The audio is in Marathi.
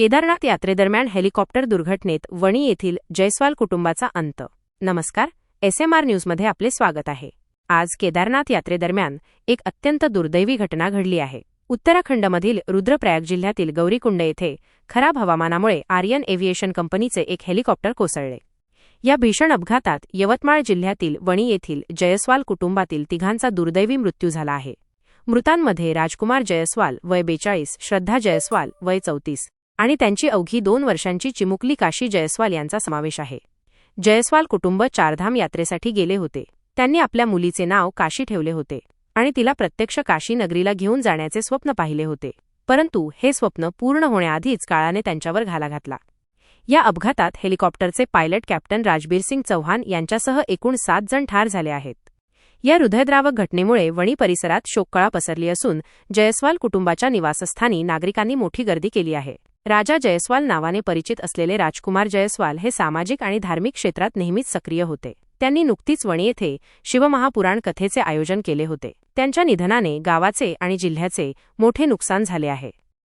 केदारनाथ यात्रेदरम्यान हेलिकॉप्टर दुर्घटनेत वणी येथील जयस्वाल कुटुंबाचा अंत. नमस्कार एसएमआर न्यूजमध्ये आपले स्वागत आहे. आज केदारनाथ यात्रेदरम्यान एक अत्यंत दुर्दैवी घटना घडली आहे. उत्तराखंडमधील रुद्रप्रयाग जिल्ह्यातील गौरीकुंड येथे खराब हवामानामुळे आर्यन एव्हिएशन कंपनीचे एक हेलिकॉप्टर कोसळले. या भीषण अपघातात यवतमाळ जिल्ह्यातील वणी येथील जयस्वाल कुटुंबातील तिघांचा दुर्दैवी मृत्यू झाला आहे. मृतांमध्ये राजकुमार जयस्वाल वय बेचाळीस श्रद्धा जयस्वाल वय चौतीस आणि त्यांची अवघी दोन वर्षांची चिमुकली काशी जयस्वाल यांचा समावेश आहे. जयस्वाल कुटुंब चारधाम यात्रेसाठी गेले होते. त्यांनी आपल्या मुलीचे नाव काशी ठेवले होते आणि तिला प्रत्यक्ष काशी नगरीला घेऊन जाण्याचे स्वप्न पाहिले होते. परंतु हे स्वप्न पूर्ण होण्याआधीच काळाने त्यांच्यावर घाला घातला. या अपघातात हेलिकॉप्टरचे पायलट कॅप्टन राजबीर सिंग चौहान यांच्यासह एकूण सात जण ठार झाले आहेत. या हृदयद्रावक घटनेमुळे वणी परिसरात शोककळा पसरली असून जयस्वाल कुटुंबाच्या निवासस्थानी नागरिकांनी मोठी गर्दी केली आहे. राजा जयस्वाल नावाने परिचित असलेले राजकुमार जयस्वाल हे सामाजिक आणि धार्मिक क्षेत्रात नेहमीच सक्रिय होते. त्यांनी नुकतीच वणी येथे शिवमहापुराण कथेचे आयोजन केले होते. त्यांच्या निधनाने गावाचे आणि जिल्ह्याचे मोठे नुकसान झाले आहे.